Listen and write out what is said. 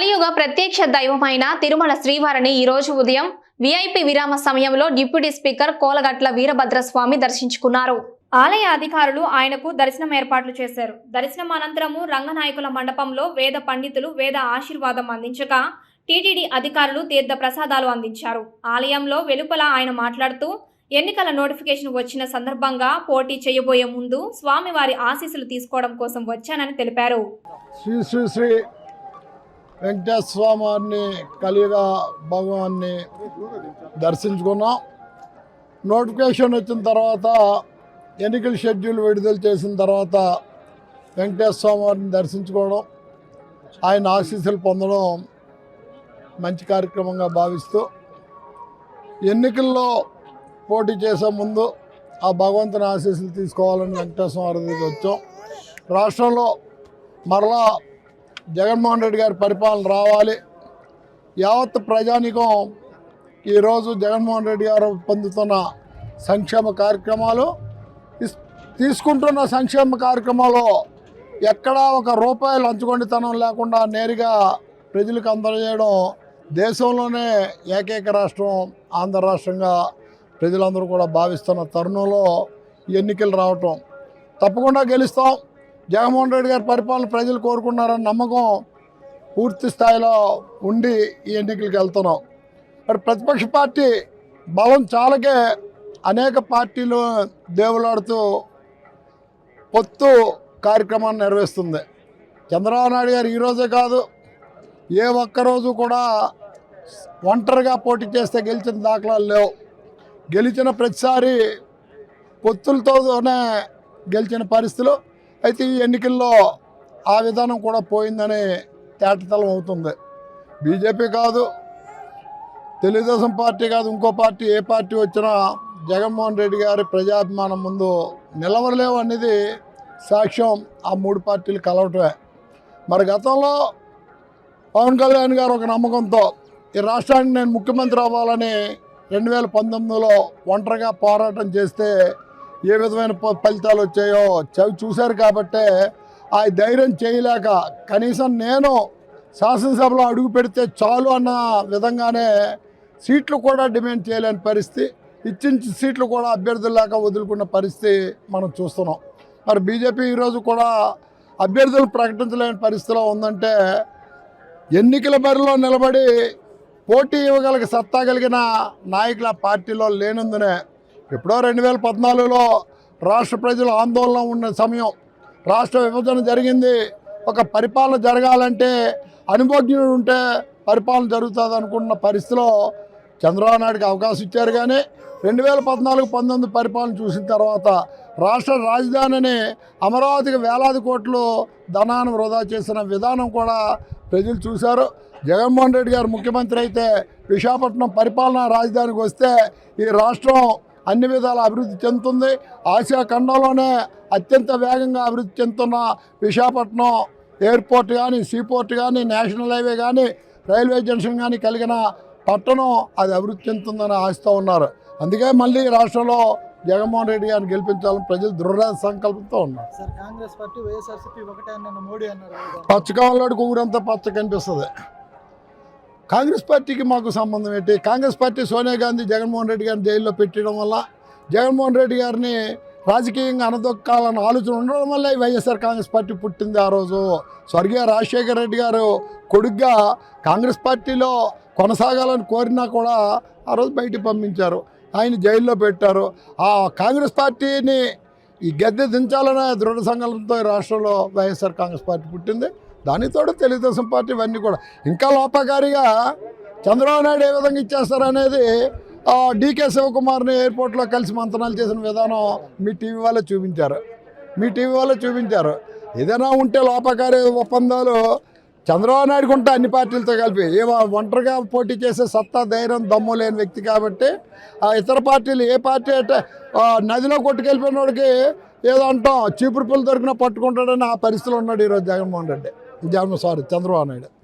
కలియుగ ప్రత్యక్ష దైవమైన తిరుమల శ్రీవారిని ఈ రోజు ఉదయం విఐపి విరామ సమయంలో డిప్యూటీ స్పీకర్ కోలగట్ల వీరభద్రస్వామి దర్శించుకున్నారు. ఆలయ అధికారులు ఆయనకు దర్శనం ఏర్పాట్లు చేశారు. దర్శనం అనంతరము రంగనాయకుల మండపంలో వేద పండితులు వేద ఆశీర్వాదం అందించగా టీటీడీ అధికారులు తీర్థ ప్రసాదాలు అందించారు. ఆలయంలో వెలుపల ఆయన మాట్లాడుతూ ఎన్నికల నోటిఫికేషన్ వచ్చిన సందర్భంగా పోటీ చేయబోయే ముందు స్వామివారి ఆశీస్సులు తీసుకోవడం కోసం వచ్చానని తెలిపారు. శ్రీ శ్రీ శ్రీ వెంకటేశ్వర వారిని కలియుగ భగవాన్ని దర్శించుకున్నాం. నోటిఫికేషన్ వచ్చిన తర్వాత ఎన్నికల షెడ్యూల్ విడుదల చేసిన తర్వాత వెంకటేశ్వర స్వామి వారిని దర్శించుకోవడం ఆయన ఆశీస్సులు పొందడం మంచి కార్యక్రమంగా భావిస్తూ ఎన్నికల్లో పోటీ చేసే ముందు ఆ భగవంతుని ఆశీస్సులు తీసుకోవాలని వెంకటేశ్వర వారి దగ్గరికి వచ్చాం. రాష్ట్రంలో మరలా జగన్మోహన్ రెడ్డి గారి పరిపాలన రావాలి. యావత్ ప్రజానికం ఈరోజు జగన్మోహన్ రెడ్డి గారు పొందుతున్న సంక్షేమ కార్యక్రమాలు తీసుకుంటున్న సంక్షేమ కార్యక్రమాలు ఎక్కడా ఒక రూపాయి లంచుకొండితనం లేకుండా నేరుగా ప్రజలకు అందజేయడం దేశంలోనే ఏకైక రాష్ట్రం ఆంధ్ర రాష్ట్రంగా ప్రజలందరూ కూడా భావిస్తున్న తరుణంలో ఎన్నికలు రావటం తప్పకుండా గెలుస్తాం. జగన్మోహన్ రెడ్డి గారి పరిపాలన ప్రజలు కోరుకున్నారన్న నమ్మకం పూర్తి స్థాయిలో ఉండి ఈ ఎన్నికలకు వెళ్తున్నాం. మరి ప్రతిపక్ష పార్టీ బలం చాలకే అనేక పార్టీలు దేవులాడుతూ పొత్తు కార్యక్రమాన్ని నిర్వహిస్తుంది. చంద్రబాబు నాయుడు గారు ఈరోజే కాదు ఏ ఒక్కరోజు కూడా ఒంటరిగా పోటీ చేస్తే గెలిచిన దాఖలాలు లేవు. గెలిచిన ప్రతిసారి పొత్తులతోనే గెలిచిన పరిస్థితులు. అయితే ఈ ఎన్నికల్లో ఆ విధానం కూడా పోయిందని తేటతలం అవుతుంది. బీజేపీ కాదు తెలుగుదేశం పార్టీ కాదు ఇంకో పార్టీ ఏ పార్టీ వచ్చినా జగన్మోహన్ రెడ్డి గారి ప్రజాభిమానం ముందు నిలవలేవు అనేది సాక్ష్యం ఆ మూడు పార్టీలు కలవటమే. మరి గతంలో పవన్ కళ్యాణ్ గారు ఒక నమ్మకంతో ఈ రాష్ట్రానికి నేను ముఖ్యమంత్రి అవ్వాలని రెండు వేల పంతొమ్మిదిలో ఒంటరిగా పోరాటం చేస్తే ఏ విధమైన ఫలితాలు వచ్చాయో చవి చూశారు కాబట్టే ఆ ధైర్యం చేయలేక కనీసం నేను శాసనసభలో అడుగు పెడితే చాలు అన్న విధంగానే సీట్లు కూడా డిమాండ్ చేయలేని పరిస్థితి. ఇచ్చిన సీట్లు కూడా అభ్యర్థులు లేక వదులుకున్న పరిస్థితి మనం చూస్తున్నాం. మరి బీజేపీ ఈరోజు కూడా అభ్యర్థులు ప్రకటించలేని పరిస్థితిలో ఉందంటే ఎన్నికల బరిలో నిలబడి పోటీ ఇవ్వగలిగే సత్తా కలిగిన నాయకుల పార్టీలో లేనందునే ఎప్పుడో రెండు వేల పద్నాలుగులో రాష్ట్ర ప్రజలు ఆందోళన ఉన్న సమయం రాష్ట్ర విభజన జరిగింది. ఒక పరిపాలన జరగాలంటే అనుభవజ్ఞుడు ఉంటే పరిపాలన జరుగుతుంది అనుకున్న పరిస్థితిలో చంద్రబాబు నాయుడుకి అవకాశం ఇచ్చారు కానీ రెండు వేల పద్నాలుగు పంతొమ్మిది పరిపాలన చూసిన తర్వాత రాష్ట్ర రాజధానిని అమరావతికి వేలాది కోట్లు ధనాన్ని వృధా చేసిన విధానం కూడా ప్రజలు చూశారు. జగన్మోహన్ రెడ్డి గారు ముఖ్యమంత్రి అయితే విశాఖపట్నం పరిపాలనా రాజధానికి వస్తే ఈ రాష్ట్రం అన్ని విధాల అభివృద్ధి చెందుతుంది. ఆసియా ఖండంలోనే అత్యంత వేగంగా అభివృద్ధి చెందుతున్న విశాఖపట్నం ఎయిర్పోర్ట్ కానీ సీపోర్ట్ కానీ నేషనల్ హైవే కానీ రైల్వే జంక్షన్ కానీ కలిగిన పట్టణం అది అభివృద్ధి చెందుతుందని ఆశతో ఉన్నారు. అందుకే మళ్ళీ రాష్ట్రంలో జగన్మోహన్ రెడ్డి గారిని గెలిపించాలని ప్రజలు దృఢ సంకల్పంతో ఉన్నారు. సార్ కాంగ్రెస్ పార్టీ వైఎస్ఆర్సీపీ ఒకటే మోడీ అన్నారు. పచ్చకాలంలోకి ఊరంతా పచ్చ కనిపిస్తుంది. కాంగ్రెస్ పార్టీకి మాకు సంబంధం ఏంటి? కాంగ్రెస్ పార్టీ సోనియా గాంధీ జగన్మోహన్ రెడ్డి గారిని జైల్లో పెట్టడం వల్ల జగన్మోహన్ రెడ్డి గారిని రాజకీయంగా అనదొక్కాలన్న ఆలోచన ఉండడం వల్ల ఈ వైఎస్ఆర్ కాంగ్రెస్ పార్టీ పుట్టింది ఆ రోజు. స్వర్గీయ రాజశేఖర రెడ్డి గారు కొడుగ్గా కాంగ్రెస్ పార్టీలో కొనసాగాలని కోరినా కూడా ఆ రోజు బయటికి పంపించారు. ఆయన జైల్లో పెట్టారు. ఆ కాంగ్రెస్ పార్టీని ఈ గద్దె దించాలనే దృఢ సంకల్పంతో ఈ రాష్ట్రంలో వైఎస్ఆర్ కాంగ్రెస్ పార్టీ పుట్టింది. దానితోడు తెలుగుదేశం పార్టీ ఇవన్నీ కూడా. ఇంకా లోపకారిగా చంద్రబాబు నాయుడు ఏ విధంగా ఇచ్చేస్తారనేది ఆ, డీకే శివకుమార్ని ఎయిర్పోర్ట్లో కలిసి మంతనాలు చేసిన విధానం మీ టీవీ వాళ్ళే చూపించారు. మీ టీవీ వాళ్ళే చూపించారు. ఏదైనా ఉంటే లోపకారి ఒప్పందాలు చంద్రబాబు నాయుడుకు ఉంటే అన్ని పార్టీలతో కలిపి ఏమో ఒంటరిగా పోటీ చేసే సత్తా ధైర్యం దమ్ము లేని వ్యక్తి కాబట్టి ఆ ఇతర పార్టీలు ఏ పార్టీ అంటే నదిలో కొట్టుకెళ్ళిపోయిన వాడికి ఏదో అంటాం చీపురు పుల్ల దొరికినా పట్టుకుంటాడని ఆ పరిస్థితులు ఉన్నాడు ఈరోజు జగన్మోహన్ రెడ్డి. జగన్ సారీ చంద్రబాబు నాయుడు.